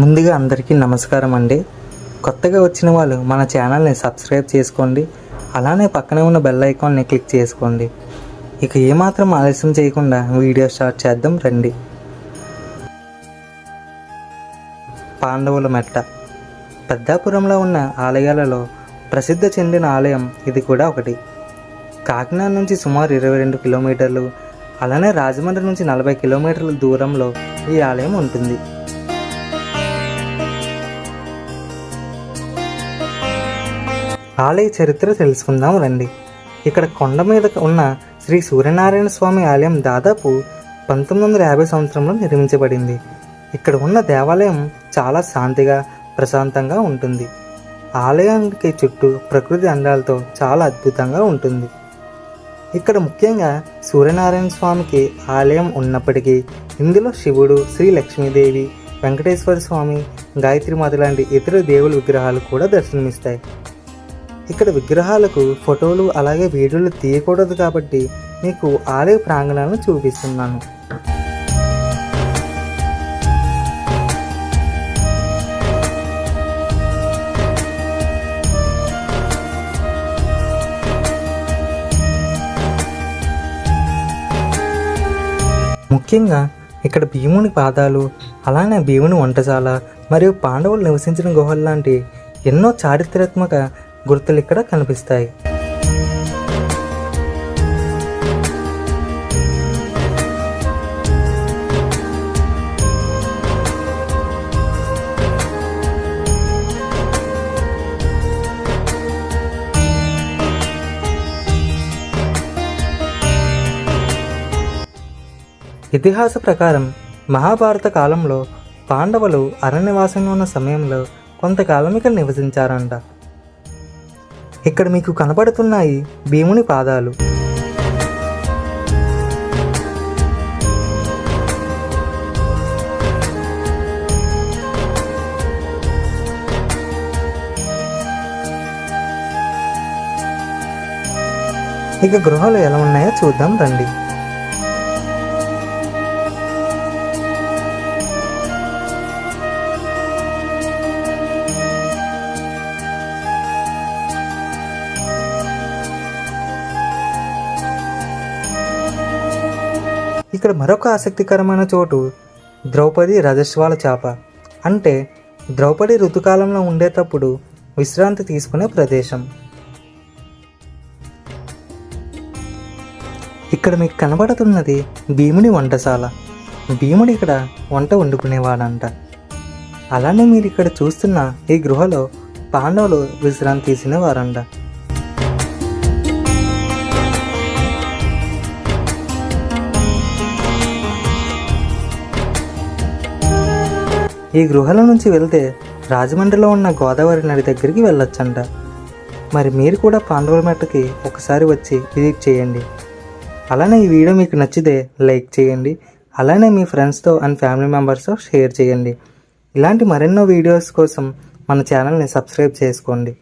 ముందుగా అందరికీ నమస్కారం అండి. కొత్తగా వచ్చిన వాళ్ళు మన ఛానల్ని సబ్స్క్రైబ్ చేసుకోండి. అలానే పక్కనే ఉన్న బెల్ ఐకాన్ని క్లిక్ చేసుకోండి. ఇక ఏమాత్రం ఆలస్యం చేయకుండా వీడియో స్టార్ట్ చేద్దాం రండి. పాండవుల మెట్ట. పెద్దాపురంలో ఉన్న ఆలయాలలో ప్రసిద్ధ చెందిన ఆలయం ఇది కూడా ఒకటి. కాకినాడ నుంచి సుమారు ఇరవై రెండు కిలోమీటర్లు అలానే రాజమండ్రి నుంచి నలభై కిలోమీటర్ల దూరంలో ఈ ఆలయం ఉంటుంది. ఆలయ చరిత్ర తెలుసుకుందాం రండి. ఇక్కడ కొండ మీద ఉన్న శ్రీ సూర్యనారాయణ స్వామి ఆలయం దాదాపు పంతొమ్మిది వందల యాభై సంవత్సరంలో నిర్మించబడింది. ఇక్కడ ఉన్న దేవాలయం చాలా శాంతిగా ప్రశాంతంగా ఉంటుంది. ఆలయానికి చుట్టూ ప్రకృతి అందాలతో చాలా అద్భుతంగా ఉంటుంది. ఇక్కడ ముఖ్యంగా సూర్యనారాయణ స్వామికి ఆలయం ఉన్నప్పటికీ ఇందులో శివుడు శ్రీ లక్ష్మీదేవి వెంకటేశ్వర స్వామి గాయత్రిమాత లాంటి ఇతర దేవుల విగ్రహాలు కూడా దర్శనమిస్తాయి. ఇక్కడ విగ్రహాలకు ఫోటోలు అలాగే వీడియోలు తీయకూడదు కాబట్టి మీకు ఆలయ ప్రాంగణాలను చూపిస్తున్నాను. ముఖ్యంగా ఇక్కడ భీముని పాదాలు అలానే భీముని వంటశాల మరియు పాండవులు నివసించిన గుహలు లాంటి ఎన్నో చారిత్రాత్మక గుర్తులు ఇక్కడ కనిపిస్తాయి. ఇతిహాస ప్రకారం మహాభారత కాలంలో పాండవులు అరణ్యవాసంగా ఉన్న సమయంలో కొంతకాలం ఇక్కడ నివసించారంట. ఇక్కడ మీకు కనపడుతున్నాయి భీముని పాదాలు. ఇక గృహాలు ఎలా ఉన్నాయో చూద్దాం రండి. ఇక్కడ మరొక ఆసక్తికరమైన చోటు ద్రౌపది రజస్వాల చాప. అంటే ద్రౌపది ఋతుకాలంలో ఉండేటప్పుడు విశ్రాంతి తీసుకునే ప్రదేశం. ఇక్కడ మీకు కనబడుతున్నది భీముడి వంటశాల. భీముడు ఇక్కడ వంట వండుకునేవాడంట. అలానే మీరు ఇక్కడ చూస్తున్న ఈ గృహలో పాండవులు విశ్రాంతి తీసిన వారంట ఈ గృహల నుంచి వెళ్తే రాజమండ్రిలో ఉన్న గోదావరి నది దగ్గరికి వెళ్ళొచ్చంట. మరి మీరు కూడా పాండవుల ఒకసారి వచ్చి విజిట్ చేయండి. అలానే ఈ వీడియో మీకు నచ్చితే లైక్ చేయండి. అలానే మీ ఫ్రెండ్స్తో అండ్ ఫ్యామిలీ మెంబర్స్తో షేర్ చేయండి. ఇలాంటి మరెన్నో వీడియోస్ కోసం మన ఛానల్ని సబ్స్క్రైబ్ చేసుకోండి.